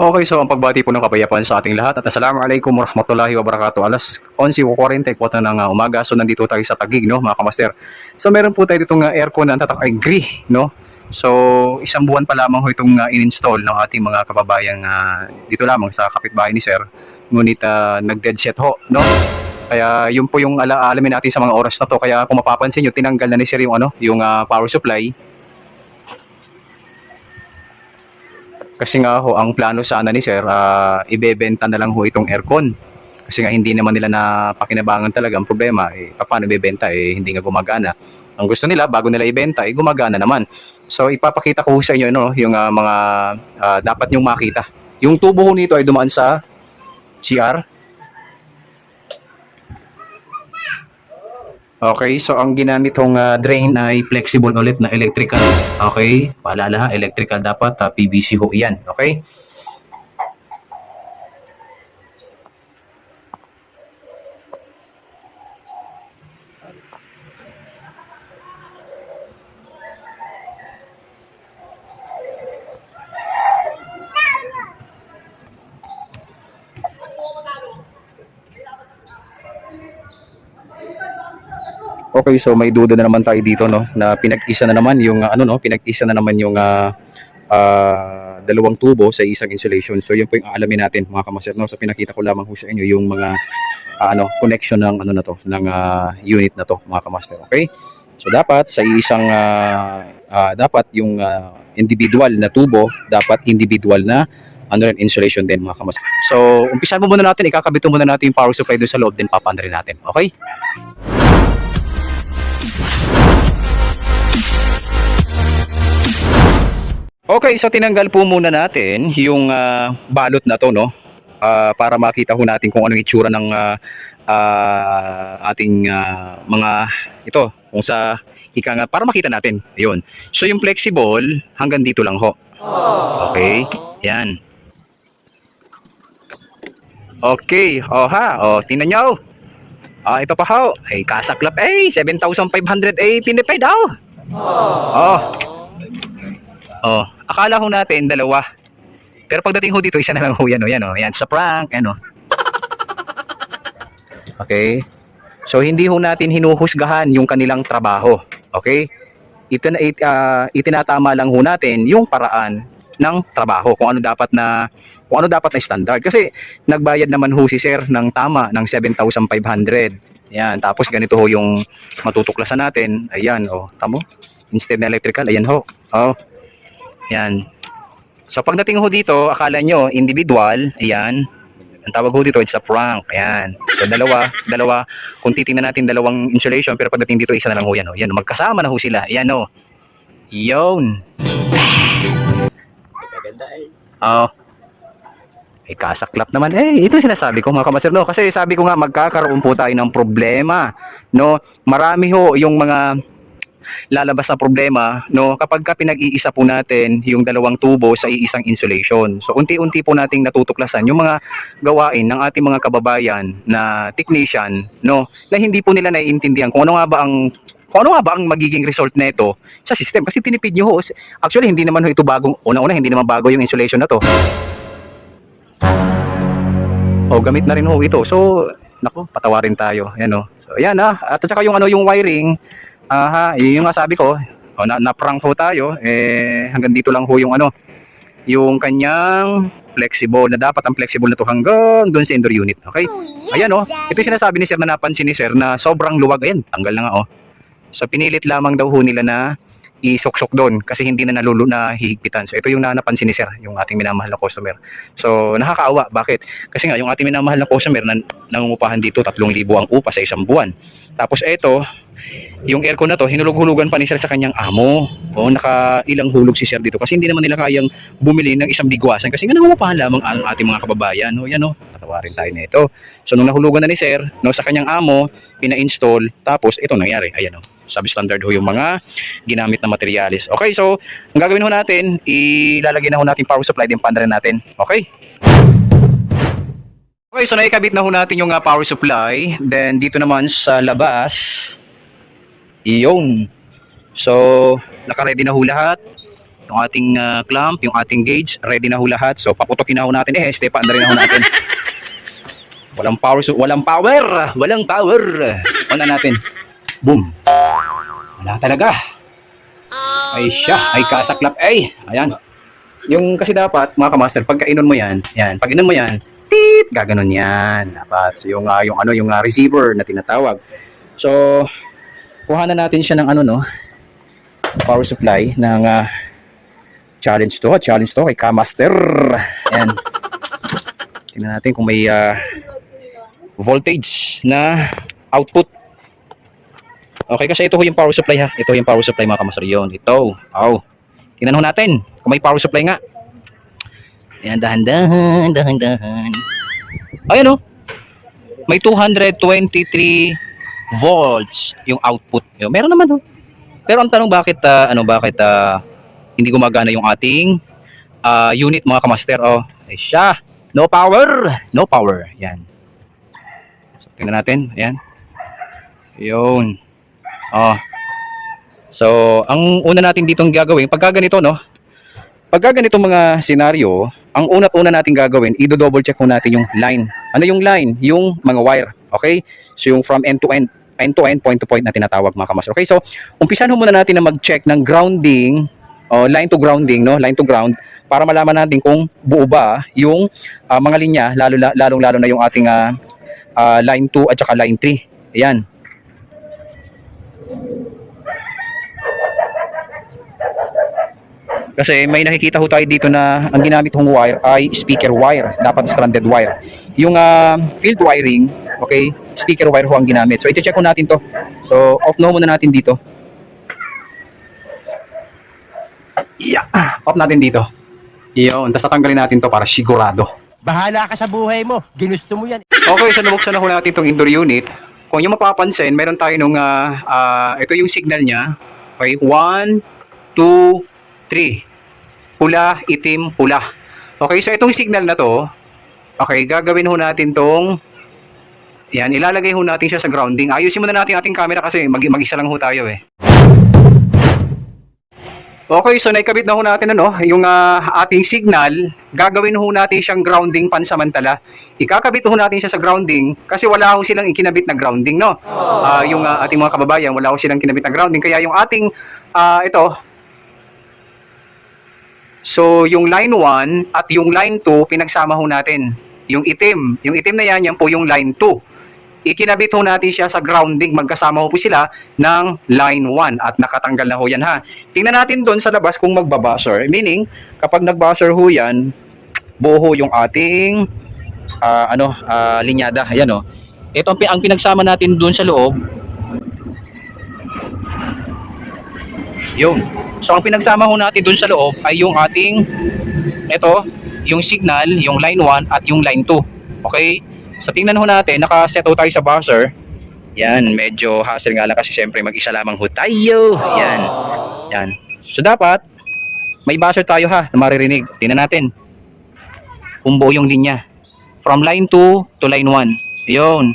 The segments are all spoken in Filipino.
Okay, so ang pagbati po ng kapayapaan sa ating lahat at assalamualaikum warahmatullahi wabarakatuh. Alas 11.40 po na ng umaga. So nandito tayo sa Tagig, no, mga kamaster. So meron po tayo ditong uh, aircon na tatak ay no. So isang buwan pa lamang ho itong uh, in-install ng ating mga kababayang uh, dito lamang sa kapitbahay ni Sir. Ngunit uh, nag-dead set ho, no. Kaya yun po yung ala alamin natin sa mga oras na to. Kaya kung mapapansin nyo, tinanggal na ni Sir yung ano, yung uh, power supply. Kasi nga ho, ang plano sana ni Sir, ah, ibebenta na lang ho itong aircon. Kasi nga hindi naman nila na pakinabangan talaga ang problema. Eh, paano ibebenta? Eh, hindi nga gumagana. Ang gusto nila, bago nila ibenta, eh, gumagana naman. So, ipapakita ko sa inyo no, yung ah, mga ah, dapat nyong makita. Yung tubo nito ay dumaan sa CR. Okay, so ang ginamit hong ah, drain ay flexible ulit na electrical. Okay, paalala ha, electrical dapat, ah, PVC ho yan. Okay? Okay, so may duda na naman tayo dito no na pinag-isa na naman yung ah, ano no, pinag-isa na naman yung ah, ah, dalawang tubo sa isang insulation. So yun po yung aalamin natin mga kamaster no. So pinakita ko lamang ho sa inyo yung mga ah, ano connection ng ano na to ng ah, unit na to mga kamaster. Okay? So dapat sa isang ah, ah, dapat yung ah, individual na tubo dapat individual na ano rin insulation din mga kamaster. So umpisahan mo muna natin, ikakabit muna natin yung power supply doon sa loob din papaanda rin natin. Okay? Okay, so tinanggal po muna natin yung ah, balot na to, no? Ah, para makita ho natin kung anong itsura ng ah, ah, ating ah, mga ito, kung sa ika nga, para makita natin. Ayun. So yung flexible, hanggang dito lang ho. Okay, yan. Okay, oh ha, oh, tingnan nyo. Ah, ito pa ho. Ay, kasaklap 7,500 eh, pinipay daw. Oh. Oh, akala ho natin dalawa. Pero pagdating ho dito, isa na lang ho yan, oh, yan, oh. Yan, sa prank, ano. Okay? So, hindi ho natin hinuhusgahan yung kanilang trabaho. Okay? Ito na, it, ah, itinatama lang ho natin yung paraan ng trabaho, kung ano dapat na kung ano dapat na standard. Kasi nagbayad naman ho si sir ng tama ng 7,500. Yan, tapos ganito ho yung matutuklasan natin. Ayan, oh, tamo. Instead na electrical, ayan ho. Oh, yan. So pagdating ho dito, akala nyo individual, ayan. Ang tawag ho dito it's a prank. Ayan. So dalawa, dalawa, kung titingnan natin dalawang insulation, pero pagdating dito isa na lang ho yan. Oh. Yan, magkasama na ho sila. Ayan oh. Yun. Oh. Eh, kasaklap naman. Eh, ito sinasabi ko mga kamaster, no? Kasi sabi ko nga, magkakaroon po tayo ng problema, no? Marami ho yung mga lalabas na problema no kapag ka pinag-iisa po natin yung dalawang tubo sa iisang insulation. So unti-unti po nating natutuklasan yung mga gawain ng ating mga kababayan na technician no na hindi po nila naiintindihan kung ano nga ba ang kung ano nga ba ang magiging result nito sa system kasi tinipid nyo ho. Actually hindi naman ho ito bagong una-una hindi naman bago yung insulation na to. O gamit na rin ho ito. So nako patawarin tayo. Yan oh. So ayan ah. At saka yung ano yung wiring Aha, yun yung nga sabi ko. O, na, na-prank ho tayo. Eh, hanggang dito lang ho yung ano, yung kanyang flexible na dapat ang flexible na to hanggang doon sa indoor unit. Okay? Ayan oh. Ito yung sinasabi ni Sir na napansin ni Sir na sobrang luwag. Ayan, tanggal na nga oh. So pinilit lamang daw ho nila na isuksok doon kasi hindi na nalulo na hihigpitan. So ito yung na napansin ni Sir, yung ating minamahal na customer. So nakakaawa. Bakit? Kasi nga yung ating minamahal na customer na nangungupahan dito 3,000 ang upa sa isang buwan. Tapos ito, yung aircon na to, hinulog-hulugan pa ni Sir sa kanyang amo. O, naka ilang hulog si Sir dito kasi hindi naman nila kayang bumili ng isang bigwasan kasi nga nangungupahan lamang ang ating mga kababayan. O, yan o, tatawarin tayo nito. So, nung nahulugan na ni Sir, no, sa kanyang amo, pina-install, tapos ito nangyari. Ayan o, substandard ho yung mga ginamit na materialis. Okay, so, ang gagawin ho natin, ilalagay na ho natin power supply din panda rin natin. Okay? Okay, so naikabit na ho natin yung uh, power supply. Then dito naman sa labas, iyon. So, nakaready na ho lahat. yung ating ah, clamp, yung ating gauge, ready na ho lahat. So paputokin na ho natin. Eh, stepan na rin na ho natin. Walang power, so, walang power, walang power. Wala natin. Boom. Wala talaga. Ay siya, ay kasaklap, ay. Ayan. Yung kasi dapat, mga kamaster, pag kainon mo yan, yan, pag inon mo yan, tit, gaganon yan. Dapat. So, yung, ah, yung ano, yung ah, receiver na tinatawag. So, kuha na natin siya ng ano, no, power supply ng ah, challenge to, challenge to kay Kamaster. Ayan. Tingnan natin kung may ah, voltage na output. Okay, kasi ito ho yung power supply ha. Ito yung power supply mga kamaster yun. Ito. Oh. Tingnan natin kung may power supply nga. Ayan, dahan-dahan, dahan-dahan. Ayan oh. May 223 volts yung output. Yun, meron naman oh. Pero ang tanong bakit ah, ano bakit ah, hindi gumagana yung ating ah, unit mga kamaster oh. Ay siya. No power. No power. Yan. So, tingnan natin. Ayan. Yun. Oh. So, ang una natin ditong gagawin, pagka ganito, no? Pagka ganito mga senaryo, ang una-una natin gagawin, i-double check mo natin yung line. Ano yung line? Yung mga wire. Okay? So, yung from end to end, end to end, point to point na tinatawag mga kamaster. Okay? So, umpisan muna natin na mag-check ng grounding, o line to grounding, no? Line to ground, para malaman natin kung buo ba yung ah, mga linya, lalo, lalong lalo na yung ating ah, ah, line 2 at saka line 3. Ayan. Kasi may nakikita ho tayo dito na ang ginamit hong wire ay speaker wire, dapat stranded wire. Yung ah, field wiring, okay, speaker wire ho ang ginamit. So iti-check ko natin to. So off na ho muna natin dito. Yeah, off natin dito. Iyon, tapos tatanggalin natin to para sigurado. Bahala ka sa buhay mo. Ginusto mo yan. Okay, so nabuksan na ho natin itong indoor unit. Kung yung mapapansin, meron tayo nung, ah, ah, ito yung signal niya. Okay, 1, 2, 3. Pula, itim, pula. Okay, so itong signal na to, okay, gagawin ho natin tong, yan, ilalagay ho natin siya sa grounding. Ayusin muna natin ating camera kasi mag- mag-isa lang ho tayo eh. Okay, so naikabit na ho natin ano, yung ah, ating signal, gagawin ho natin siyang grounding pansamantala. Ikakabit ho natin siya sa grounding kasi wala ho silang ikinabit na grounding, no? Ah, yung ah, ating mga kababayan, wala ho silang kinabit na grounding. Kaya yung ating, ah, ito, so yung line 1 at yung line 2, pinagsama ho natin. Yung itim, yung itim na yan, yan po yung line 2 ikinabit ho natin siya sa grounding. Magkasama ho po sila ng line 1 at nakatanggal na ho yan ha. Tingnan natin doon sa labas kung magbabuzzer. Meaning, kapag nagbuzzer ho yan, buo ho yung ating ah, ano, ah, linyada. Ayan o. Ito ang, pi- ang pinagsama natin doon sa loob. Yun. So ang pinagsama ho natin doon sa loob ay yung ating ito, yung signal, yung line 1 at yung line 2. Okay? So tingnan ho natin, naka-set ho tayo sa buzzer. Yan, medyo hassle nga lang kasi syempre mag-isa lamang ho tayo. Yan. Yan. So dapat may buzzer tayo ha na maririnig. Tingnan natin. Kung buo yung linya. From line 2 to line 1. Yun.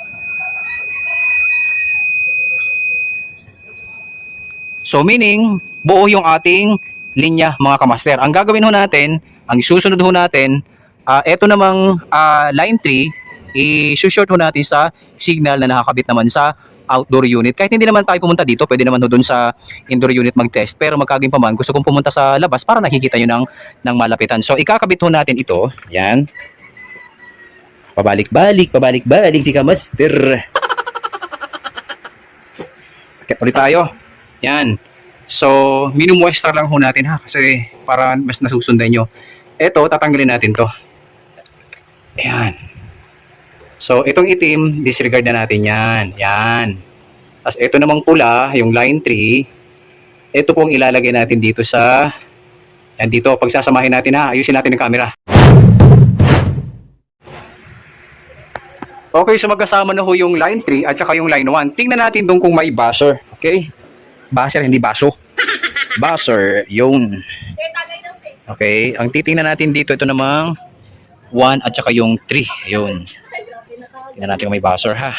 So meaning, buo yung ating linya mga kamaster. Ang gagawin ho natin, ang susunod ho natin, ah eto namang ah, line 3, i-short ho natin sa signal na nakakabit naman sa outdoor unit. Kahit hindi naman tayo pumunta dito, pwede naman ho doon sa indoor unit mag-test. Pero magkaging pa man, gusto kong pumunta sa labas para nakikita nyo ng, ng malapitan. So ikakabit ho natin ito. Yan. Pabalik-balik, pabalik-balik si Kamaster. Akit ulit tayo. Yan. So, minumuestra lang ho natin ha kasi para mas nasusundan nyo. Ito, tatanggalin natin to. Ayan. So, itong itim, disregard na natin yan. Yan. Tapos, ito namang pula, yung line 3. Ito pong ilalagay natin dito sa... Yan dito, pagsasamahin natin ha. Ayusin natin ang camera. Okay, so magkasama na ho yung line 3 at saka yung line 1. Tingnan natin doon kung may buzzer. Okay? Buzzer, hindi baso. Buzzer, yun. Okay, ang titingnan natin dito, ito namang 1 at saka yung 3. Yun. Tingnan natin kung may buzzer ha.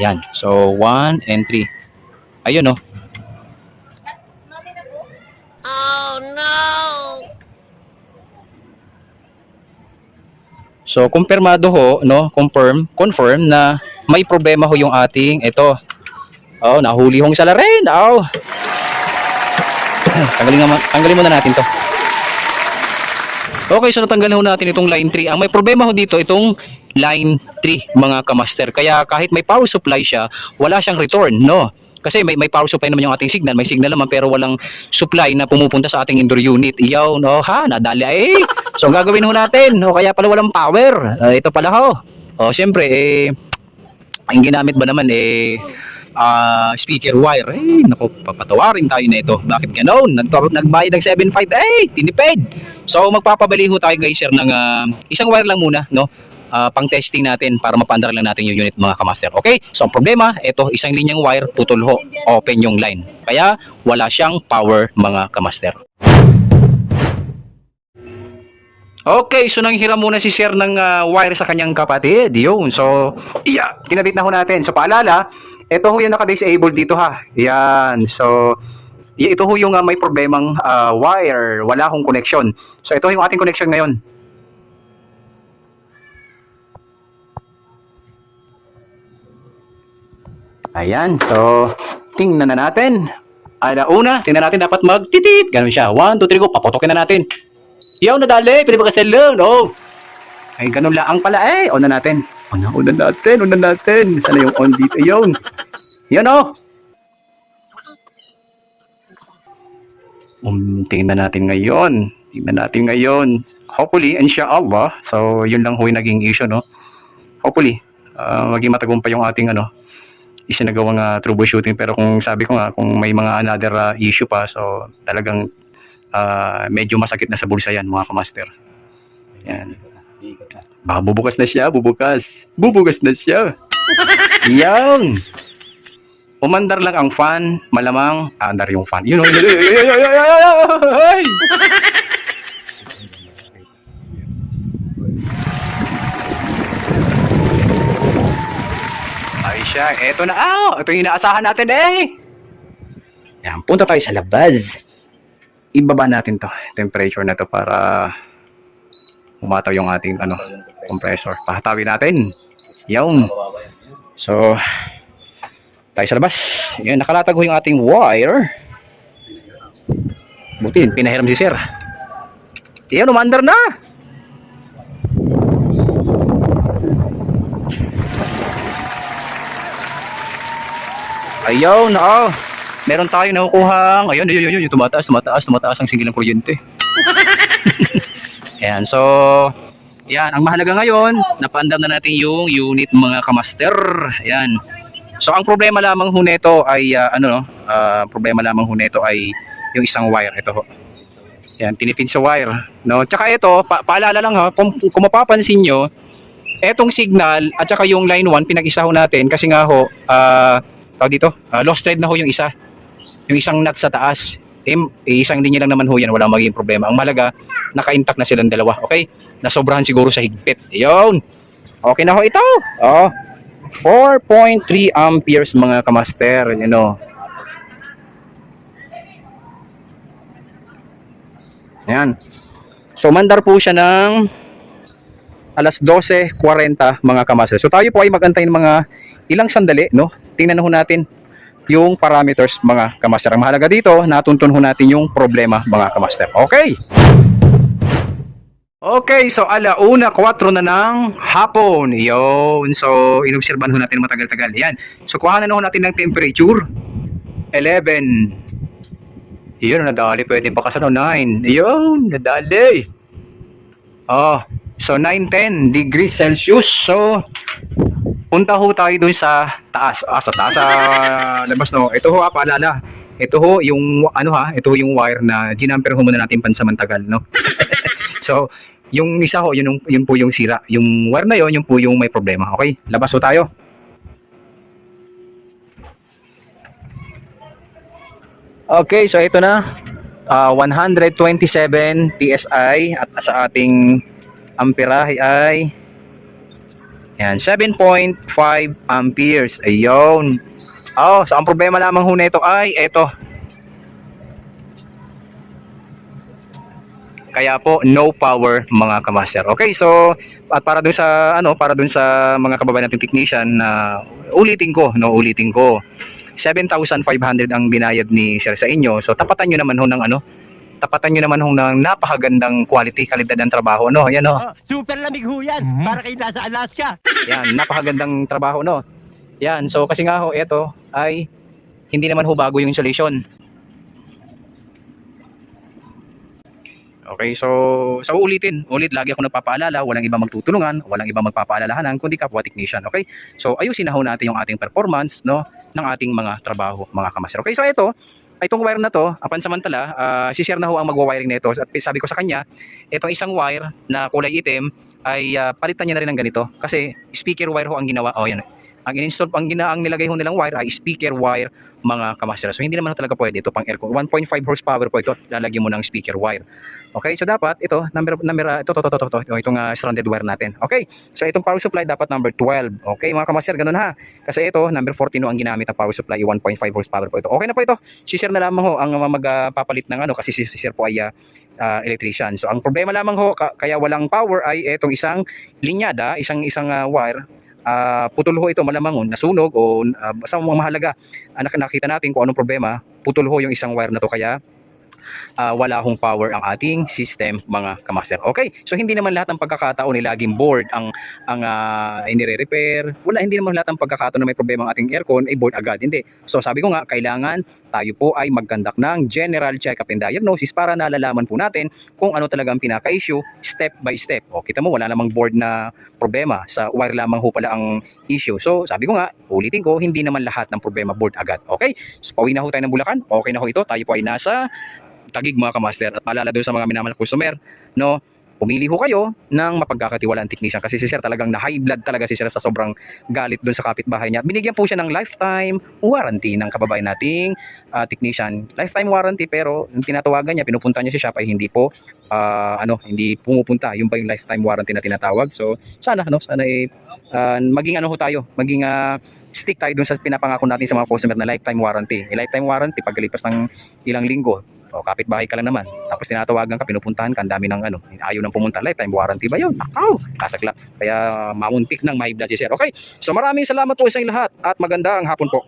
Yan. So, 1 and 3. Ayun oh. So, kumpirmado ho, no? Confirm, confirm na may problema ho yung ating ito. Oh, nahuli hong salarin. Oh. tanggalin, nga, tanggalin muna natin to. Okay, so natanggalin natin itong line 3. Ang may problema ho dito, itong line 3, mga kamaster. Kaya kahit may power supply siya, wala siyang return, no? Kasi may, may power supply naman yung ating signal. May signal naman pero walang supply na pumupunta sa ating indoor unit. Iyaw, no? Ha? Nadali. Eh! So, gagawin ho natin, o kaya pala walang power. Ah, ito pala ho. O, syempre, eh, ang ginamit ba naman, eh, ah, speaker wire. Eh, naku, papatawarin tayo na ito. Bakit ganon? Nagturo, nagbayad ng 7.5. Eh, tinipid. So, magpapabali ho tayo guys, sir, ng ah, isang wire lang muna, no? Ah, pang testing natin para mapandar lang natin yung unit mga kamaster. Okay? So, ang problema, ito, isang linyang wire, putol ho. Open yung line. Kaya, wala siyang power mga kamaster. Okay, so nanghiram muna si Sir ng ah, wire sa kanyang kapatid. Yun. So, yeah, kinabit na ho natin. So, paalala, ito ho yung naka-disable dito ha. Yan. So, ito ho yung ah, may problemang ah, wire. Wala hong connection. So, ito yung ating connection ngayon. Ayan. So, tingnan na natin. Ala una, tingnan natin dapat magtitit. Ganun siya. 1, 2, 3, go. Paputokin na natin. Yaw na dali, pwede ba kasi lang, no? Ay, ganun lang ang pala eh. On na natin. On na, on na natin, on na natin. Sana yung on dito, yun. Yun, oh. Um, tingnan natin ngayon. Tingnan natin ngayon. Hopefully, inshallah. So, yun lang ho naging issue, no? Hopefully, ah, maging matagumpay yung ating, ano, isinagawang uh, troubleshooting. Pero kung sabi ko nga, kung may mga another ah, issue pa, so talagang ah, medyo masakit na sa bulsa yan, mga kamaster. Yan. Baka bubukas na siya, bubukas. Bubukas na siya. Yan! Umandar lang ang fan, malamang aandar yung fan. Yun, yun, yun, yun, yun, yun, yun, Ay siya, eto na, ah, oh, ito yung inaasahan natin eh. Yan, punta tayo sa labas. Ibaba natin to, temperature na to para umataw yung ating ano, compressor. Pahatawin natin. Yung. So, tayo sa labas. Yan, nakalatag ho yung ating wire. Buti, pinahiram si sir. Yan, umandar na. Ayun, oo. Meron tayo nakukuhang, ayun, ayun, ayun, tumataas, tumataas, tumataas ang singilang kuryente. Ayan, so, yan, ang mahalaga ngayon, napandam na natin yung unit mga kamaster. Ayan. So, ang problema lamang ho nito ay, ah, ano, no, ah, problema lamang ho nito ay yung isang wire. Ito ho. Yan, tinipid sa wire. No? Tsaka ito, pa paalala lang ha, kung, kung mapapansin nyo, etong signal at saka yung line 1, pinag-isa ho natin kasi nga ho, ah, tawag dito, ah, lost thread na ho yung isa. Yung isang nut sa taas. Eh, isang linya lang naman ho yan, wala magiging problema. Ang malaga, naka-intact na silang dalawa. Okay? Nasobrahan siguro sa higpit. Yun. Okay na ho ito. Oh. 4.3 amperes mga kamaster. You know. Yan. So, mandar po siya ng alas 12.40 mga kamaster. So, tayo po ay magantay ng mga ilang sandali, no? Tingnan ho natin yung parameters mga kamaster. Ang mahalaga dito, natuntun ho natin yung problema mga kamaster. Okay? Okay, so alauna 4 na ng hapon. Yun. So, inobserban ho natin matagal-tagal. Yan. So, kuhanan ho natin ng temperature. 11. Yun, nadali. Pwede pa kasi no, 9. Yun, nadali. Oh, so 9-10 degrees Celsius. So, punta ho tayo dun sa taas. Ah, sa taas, sa labas no. Ito ho, ah, paalala. Ito ho, yung, ano ha, ito ho yung wire na ginamper ho muna natin pansamantagal, no? so, yung isa ho, yun, yun po yung sira. Yung wire na yun, yun po yung may problema. Okay, labas ho tayo. Okay, so ito na. Ah, 127 PSI at sa ating amperahe ay yan, 7.5 amperes. Ayun. Oh, so ang problema lamang ho nito ay ito. Kaya po no power mga kamaster. Okay, so at para dun sa ano, para dun sa mga kababayan nating technician na ulitin ko, no, ulitin ko. 7,500 ang binayad ni Sir sa inyo. So tapatan niyo naman ho ng ano, tapatan niyo naman ho ng napakagandang quality, kalidad ng trabaho, no. Yan oh. Oh, super lamig ho yan. Mhm. Para kayo nasa Alaska. Yan, napakagandang trabaho, no? Yan, so kasi nga ho, ito ay hindi naman ho bago yung insulation. Okay, so sa ulitin, ulit lagi ako nagpapaalala, walang iba magtutulungan, walang iba magpapaalalahanan, kundi kapwa technician, okay? So ayusin na ho natin yung ating performance, no, ng ating mga trabaho, mga kamaster. Okay, so ito, itong wire na to, ah, pansamantala, uh, si-share na ho ang magwa-wiring nito. At sabi ko sa kanya, itong isang wire na kulay itim ay ah, palitan niya na rin ng ganito kasi speaker wire ho ang ginawa. Oh, yan. Ang in-install, ang, gina, ang nilagay ho nilang wire ay speaker wire mga kamaster. So hindi naman talaga pwede ito pang aircon. 1.5 horsepower po ito. Lalagyan mo ng speaker wire. Okay, so dapat ito, number number ah, ito to to to to, to, to itong ah, stranded wire natin. Okay. So itong power supply dapat number 12. Okay, mga kamaster, ganun ha. Kasi ito, number 14 no ang ginamit ng power supply, 1.5 horsepower po ito. Okay na po ito. Si-share na lamang ho ang magpapalit ng ano kasi si si Sir po ay ah, ah, electrician. So ang problema lamang ho ka- kaya walang power ay itong isang linyada, isang isang ah, wire ah, putol ho ito malamang nasunog o uh, basta ang mahalaga anak nakita natin kung anong problema putol ho yung isang wire na to kaya ah, wala hong power ang ating system mga kamaster. Okay, so hindi naman lahat ng pagkakataon ay laging board ang ang uh, inire-repair. Wala hindi naman lahat ng pagkakataon na may problema ang ating aircon ay board agad. Hindi. So sabi ko nga kailangan tayo po ay magkandak ng general check-up and diagnosis para nalalaman po natin kung ano talaga ang pinaka-issue step by step. O kita mo wala namang board na problema sa wire lamang ho pala ang issue. So sabi ko nga, ulitin ko, hindi naman lahat ng problema board agad. Okay? So pauwi na ho tayo ng Bulacan. Okay na ho ito. Tayo po ay nasa tagig mga kamaster at maalala doon sa mga minamahal na customer no pumili ho kayo ng mapagkakatiwalaan technician. Kasi si sir talagang na high blood talaga si sir sa sobrang galit doon sa kapitbahay niya. Binigyan po siya ng lifetime warranty ng kababayan nating ah, technician. Lifetime warranty pero yung tinatawagan niya pinupunta niya sa shop ay hindi po ah, ano hindi pumupunta. Yung ba yung lifetime warranty na tinatawag? So sana ano sana eh, ah, maging ano ho tayo maging ah, stick tayo dun sa pinapangako natin sa mga customer na lifetime warranty. Eh, lifetime warranty pagkalipas ng ilang linggo, o kapitbahay ka lang naman. Tapos tinatawagan ka, pinupuntahan ka, ang dami ng ano, ayaw nang pumunta. Lifetime warranty ba yun? Nakaw! Kasagla. Kaya mamuntik ng may blood si sir. Okay, so maraming salamat po sa lahat at maganda ang hapon po.